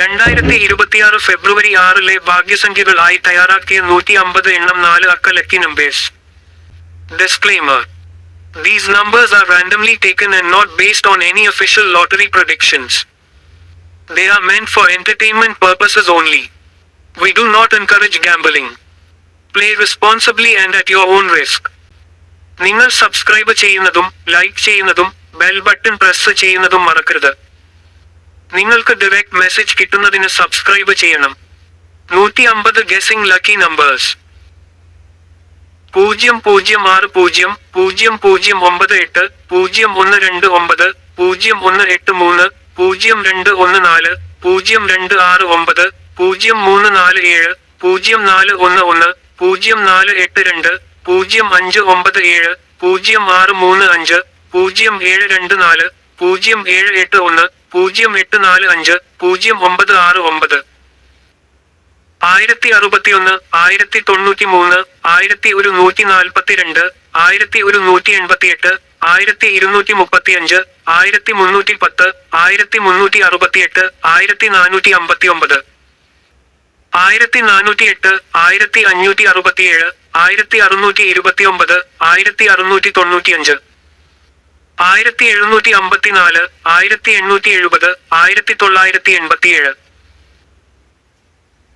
രണ്ടായിരത്തി ഇരുപത്തിയാറ് ഫെബ്രുവരി ആറിലെ ഭാഗ്യസംഖ്യകളായി തയ്യാറാക്കിയ നൂറ്റി അമ്പത് എണ്ണം നാല് അക്ക lucky numbers Disclaimer These numbers are randomly taken and not based on any official lottery predictions. They are meant for entertainment purposes only. We do not encourage gambling. Play responsibly and at your own risk. നിങ്ങൾ subscribe ചെയ്യുന്നതും like ചെയ്യുന്നതും bell button press ചെയ്യുന്നതും മറക്കരുത്. നിങ്ങൾക്ക് direct message കിട്ടുന്നതിന് subscribe ചെയ്യണം. നൂറ്റി അമ്പത് ഗെസിംഗ് ലക്കി നമ്പേഴ്സ് പൂജ്യം പൂജ്യം ആറ് പൂജ്യം പൂജ്യം പൂജ്യം ഒമ്പത് എട്ട് പൂജ്യം ഒന്ന് രണ്ട് ഒമ്പത് പൂജ്യം ഒന്ന് എട്ട് മൂന്ന് പൂജ്യം രണ്ട് ഒന്ന് നാല് പൂജ്യം രണ്ട് ആറ് ഒമ്പത് പൂജ്യം മൂന്ന് നാല് ഏഴ് പൂജ്യം നാല് ഒന്ന് ഒന്ന് പൂജ്യം നാല് എട്ട് രണ്ട് പൂജ്യം അഞ്ച് ഒമ്പത് ഏഴ് പൂജ്യം ആറ് മൂന്ന് അഞ്ച് പൂജ്യം ഏഴ് രണ്ട് നാല് പൂജ്യം ഏഴ് എട്ട് ഒന്ന് പൂജ്യം എട്ട് നാല് അഞ്ച് പൂജ്യം ഒമ്പത് ആറ് ഒമ്പത്. ആയിരത്തി അറുപത്തിയൊന്ന് ആയിരത്തി തൊണ്ണൂറ്റി മൂന്ന് ആയിരത്തി ഒരു നൂറ്റി നാൽപ്പത്തിരണ്ട് ആയിരത്തി ഒരു നൂറ്റി എൺപത്തിയെട്ട് ആയിരത്തി ഇരുന്നൂറ്റി മുപ്പത്തിയഞ്ച് ആയിരത്തി മുന്നൂറ്റി പത്ത് ആയിരത്തി മുന്നൂറ്റി അറുപത്തിയെട്ട് ആയിരത്തി നാനൂറ്റി അമ്പത്തി ഒമ്പത് ആയിരത്തി നാനൂറ്റി എട്ട് ആയിരത്തി അഞ്ഞൂറ്റി അറുപത്തിയേഴ് ആയിരത്തി അറുന്നൂറ്റി ഇരുപത്തിയൊമ്പത് ആയിരത്തി അറുന്നൂറ്റി തൊണ്ണൂറ്റിയഞ്ച് ആയിരത്തി എഴുന്നൂറ്റി അമ്പത്തിനാല് ആയിരത്തി എണ്ണൂറ്റി എഴുപത് ആയിരത്തി തൊള്ളായിരത്തി എൺപത്തിയേഴ്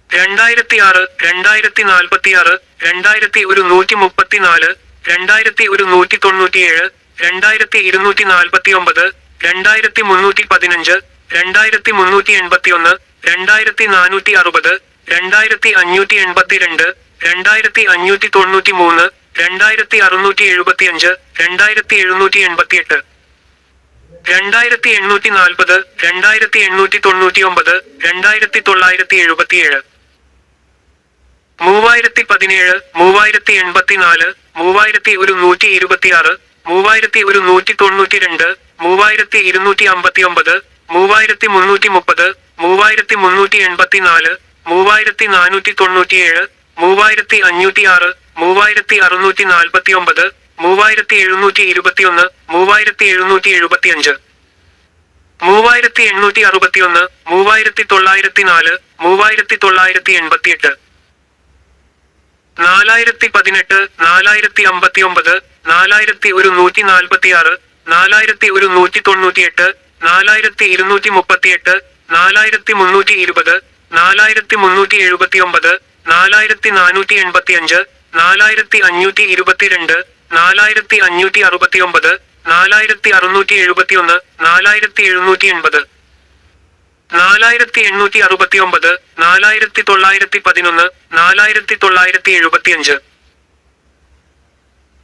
രണ്ടായിരത്തി ആറ് രണ്ടായിരത്തി നാൽപ്പത്തിയാറ് രണ്ടായിരത്തി ഒരു നൂറ്റി മുപ്പത്തിനാല് രണ്ടായിരത്തി ഒരു നൂറ്റി തൊണ്ണൂറ്റിയേഴ് രണ്ടായിരത്തി ഇരുന്നൂറ്റി നാൽപ്പത്തി ഒമ്പത് രണ്ടായിരത്തി മുന്നൂറ്റി പതിനഞ്ച് രണ്ടായിരത്തി മുന്നൂറ്റി എൺപത്തിയൊന്ന് രണ്ടായിരത്തി നാനൂറ്റി അറുപത് രണ്ടായിരത്തി അഞ്ഞൂറ്റി എൺപത്തിരണ്ട് രണ്ടായിരത്തി അഞ്ഞൂറ്റി തൊണ്ണൂറ്റി മൂന്ന് രണ്ടായിരത്തി അറുന്നൂറ്റി എഴുപത്തിയഞ്ച് രണ്ടായിരത്തി എഴുന്നൂറ്റി എൺപത്തി എട്ട് രണ്ടായിരത്തി എണ്ണൂറ്റി നാൽപ്പത് രണ്ടായിരത്തി എണ്ണൂറ്റി തൊണ്ണൂറ്റി ഒമ്പത് രണ്ടായിരത്തി തൊള്ളായിരത്തി എഴുപത്തിയേഴ് മൂവായിരത്തി പതിനേഴ് മൂവായിരത്തി എൺപത്തിനാല് മൂവായിരത്തി ഒരു നൂറ്റി ഇരുപത്തിയാറ് മൂവായിരത്തി ഒരു നൂറ്റി തൊണ്ണൂറ്റി രണ്ട് മൂവായിരത്തി ഇരുന്നൂറ്റി അമ്പത്തി ഒമ്പത് മൂവായിരത്തി മുന്നൂറ്റി മുപ്പത് മൂവായിരത്തി മുന്നൂറ്റി എൺപത്തിനാല് മൂവായിരത്തി നാനൂറ്റി തൊണ്ണൂറ്റിയേഴ് മൂവായിരത്തി അഞ്ഞൂറ്റി ആറ് മൂവായിരത്തി അറുന്നൂറ്റി നാൽപ്പത്തി ഒമ്പത് മൂവായിരത്തി എഴുന്നൂറ്റി ഇരുപത്തിയൊന്ന് മൂവായിരത്തി എഴുന്നൂറ്റി എഴുപത്തിയഞ്ച് മൂവായിരത്തി എണ്ണൂറ്റി അറുപത്തിയൊന്ന് മൂവായിരത്തി തൊള്ളായിരത്തി നാല് മൂവായിരത്തി തൊള്ളായിരത്തി എൺപത്തിയെട്ട് നാലായിരത്തി പതിനെട്ട് നാലായിരത്തി അമ്പത്തി ഒമ്പത് നാലായിരത്തി ഒരു നൂറ്റി നാൽപ്പത്തി ആറ് നാലായിരത്തി ഒരു നൂറ്റി തൊണ്ണൂറ്റിയെട്ട് നാലായിരത്തി ഇരുന്നൂറ്റി മുപ്പത്തിയെട്ട് നാലായിരത്തി മുന്നൂറ്റി ഇരുപത് നാലായിരത്തി മുന്നൂറ്റി എഴുപത്തി ഒമ്പത് നാലായിരത്തി നാനൂറ്റി എൺപത്തി അഞ്ച് നാലായിരത്തി അഞ്ഞൂറ്റി ഇരുപത്തിരണ്ട് നാലായിരത്തി അഞ്ഞൂറ്റി അറുപത്തി ഒമ്പത് നാലായിരത്തി അറുന്നൂറ്റി എഴുപത്തി ഒന്ന് നാലായിരത്തി എഴുന്നൂറ്റി എൺപത് നാലായിരത്തി എണ്ണൂറ്റി അറുപത്തി ഒമ്പത് നാലായിരത്തി തൊള്ളായിരത്തി പതിനൊന്ന് നാലായിരത്തി തൊള്ളായിരത്തി എഴുപത്തിയഞ്ച്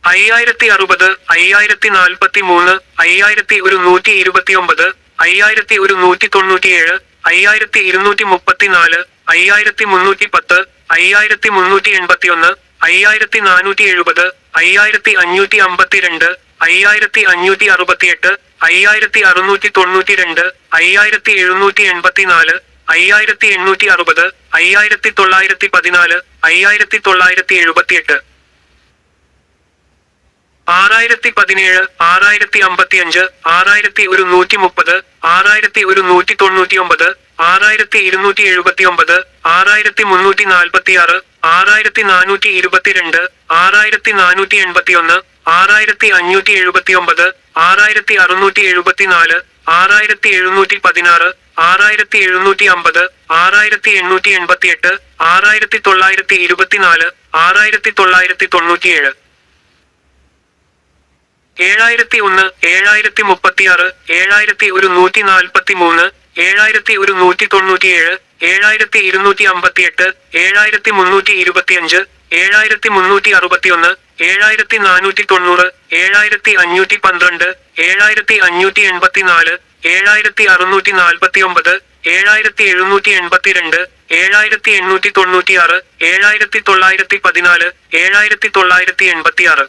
അയ്യായിരത്തി അറുപത് അയ്യായിരത്തി നാൽപ്പത്തി മൂന്ന് അയ്യായിരത്തി ഒരു നൂറ്റി ഇരുപത്തി ഒമ്പത് അയ്യായിരത്തി ഒരു നൂറ്റി തൊണ്ണൂറ്റിയേഴ് അയ്യായിരത്തി ഇരുന്നൂറ്റി മുപ്പത്തിനാല് അയ്യായിരത്തി മുന്നൂറ്റി പത്ത് അയ്യായിരത്തി മുന്നൂറ്റി എൺപത്തി ഒന്ന് അയ്യായിരത്തി നാനൂറ്റി എഴുപത് അയ്യായിരത്തി അഞ്ഞൂറ്റി അമ്പത്തിരണ്ട് അയ്യായിരത്തി അഞ്ഞൂറ്റി അറുപത്തിയെട്ട് അയ്യായിരത്തി അറുന്നൂറ്റി തൊണ്ണൂറ്റി രണ്ട് അയ്യായിരത്തി എഴുന്നൂറ്റി എൺപത്തിനാല് അയ്യായിരത്തി എണ്ണൂറ്റി അറുപത് അയ്യായിരത്തി തൊള്ളായിരത്തി പതിനാല് അയ്യായിരത്തി തൊള്ളായിരത്തി എഴുപത്തിയെട്ട് ആറായിരത്തി പതിനേഴ് ആറായിരത്തി അമ്പത്തിയഞ്ച് ആറായിരത്തി ഒരു നൂറ്റി മുപ്പത് ആറായിരത്തി ഒരു നൂറ്റി തൊണ്ണൂറ്റി ഒമ്പത് ആറായിരത്തി ഇരുന്നൂറ്റി എഴുപത്തി ഒമ്പത് ആറായിരത്തി മുന്നൂറ്റി നാൽപ്പത്തി ആറ് ആറായിരത്തി നാനൂറ്റി ഇരുപത്തിരണ്ട് ആറായിരത്തി നാനൂറ്റി എൺപത്തി ഒന്ന് ആറായിരത്തി അഞ്ഞൂറ്റി എഴുപത്തി ഒമ്പത് ആറായിരത്തി അറുന്നൂറ്റി എഴുപത്തിനാല് ആറായിരത്തി എഴുന്നൂറ്റി പതിനാറ് ആറായിരത്തി എഴുന്നൂറ്റി അമ്പത് ആറായിരത്തി എണ്ണൂറ്റി എൺപത്തിയെട്ട് ആറായിരത്തി തൊള്ളായിരത്തി ഇരുപത്തിനാല് ആറായിരത്തി തൊള്ളായിരത്തി തൊണ്ണൂറ്റിയേഴ് ഏഴായിരത്തി ഒന്ന് ഏഴായിരത്തി മുപ്പത്തിയാറ് ഏഴായിരത്തി ഒരു നൂറ്റി നാൽപ്പത്തി മൂന്ന് ഏഴായിരത്തി ഒരു നൂറ്റി തൊണ്ണൂറ്റിയേഴ് ഏഴായിരത്തി ഇരുന്നൂറ്റി അമ്പത്തിയെട്ട് ഏഴായിരത്തി മുന്നൂറ്റി ഇരുപത്തിയഞ്ച് ഏഴായിരത്തി മുന്നൂറ്റി അറുപത്തിയൊന്ന് ഏഴായിരത്തി നാനൂറ്റി തൊണ്ണൂറ് ഏഴായിരത്തി അഞ്ഞൂറ്റി പന്ത്രണ്ട് ഏഴായിരത്തി അഞ്ഞൂറ്റി എൺപത്തിനാല് ഏഴായിരത്തി അറുന്നൂറ്റി നാൽപ്പത്തി ഒമ്പത് ഏഴായിരത്തി എഴുന്നൂറ്റി എൺപത്തിരണ്ട് ഏഴായിരത്തി എണ്ണൂറ്റി തൊണ്ണൂറ്റിയാറ് ഏഴായിരത്തി തൊള്ളായിരത്തി പതിനാല് ഏഴായിരത്തി തൊള്ളായിരത്തി എൺപത്തിയാറ്.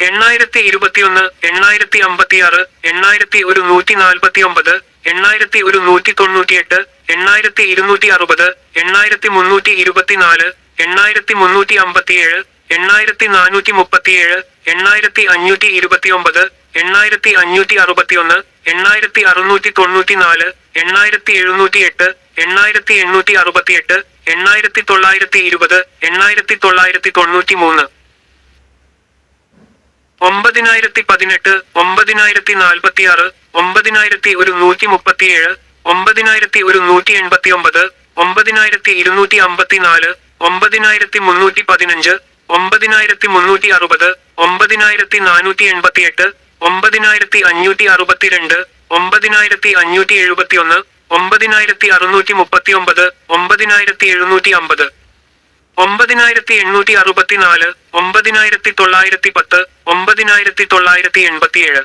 എണ്ണായിരത്തി ഇരുപത്തിയൊന്ന് എണ്ണായിരത്തി അമ്പത്തിയാറ് എണ്ണായിരത്തി ഒരു നൂറ്റി നാൽപ്പത്തി ഒമ്പത് എണ്ണായിരത്തി ഒരു നൂറ്റി തൊണ്ണൂറ്റിയെട്ട് എണ്ണായിരത്തി ഇരുന്നൂറ്റി അറുപത് എണ്ണായിരത്തി മുന്നൂറ്റി ഇരുപത്തിനാല് എണ്ണായിരത്തി മുന്നൂറ്റി അമ്പത്തിയേഴ് എണ്ണായിരത്തി നാനൂറ്റി മുപ്പത്തിയേഴ് എണ്ണായിരത്തി അഞ്ഞൂറ്റി ഇരുപത്തിയൊമ്പത് എണ്ണായിരത്തി അഞ്ഞൂറ്റി അറുപത്തിയൊന്ന് എണ്ണായിരത്തി അറുന്നൂറ്റി തൊണ്ണൂറ്റിനാല് എണ്ണായിരത്തി എഴുന്നൂറ്റി എട്ട് എണ്ണായിരത്തി എണ്ണൂറ്റി അറുപത്തിയെട്ട് എണ്ണായിരത്തി തൊള്ളായിരത്തി ഇരുപത് എണ്ണായിരത്തി തൊള്ളായിരത്തി തൊണ്ണൂറ്റി മൂന്ന് ഒമ്പതിനായിരത്തി പതിനെട്ട് ഒമ്പതിനായിരത്തി നാൽപ്പത്തി ആറ് ഒമ്പതിനായിരത്തി ഒരു നൂറ്റി മുപ്പത്തിയേഴ് ഒമ്പതിനായിരത്തി ഒരു നൂറ്റി എൺപത്തി ഒമ്പത് ഒമ്പതിനായിരത്തി ഇരുന്നൂറ്റി അമ്പത്തിനാല് ഒമ്പതിനായിരത്തി മുന്നൂറ്റി പതിനഞ്ച് ഒമ്പതിനായിരത്തി മുന്നൂറ്റി അറുപത് ഒമ്പതിനായിരത്തി നാനൂറ്റി എൺപത്തിയെട്ട് ഒമ്പതിനായിരത്തി അഞ്ഞൂറ്റി അറുപത്തിരണ്ട് ഒമ്പതിനായിരത്തി അഞ്ഞൂറ്റി എഴുപത്തിയൊന്ന് ഒമ്പതിനായിരത്തി അറുന്നൂറ്റി മുപ്പത്തി ഒമ്പത് ഒമ്പതിനായിരത്തി എഴുന്നൂറ്റി അമ്പത് ഒമ്പതിനായിരത്തി എണ്ണൂറ്റി അറുപത്തിനാല് ഒമ്പതിനായിരത്തി തൊള്ളായിരത്തി പത്ത് ഒമ്പതിനായിരത്തി തൊള്ളായിരത്തി എൺപത്തിയേഴ്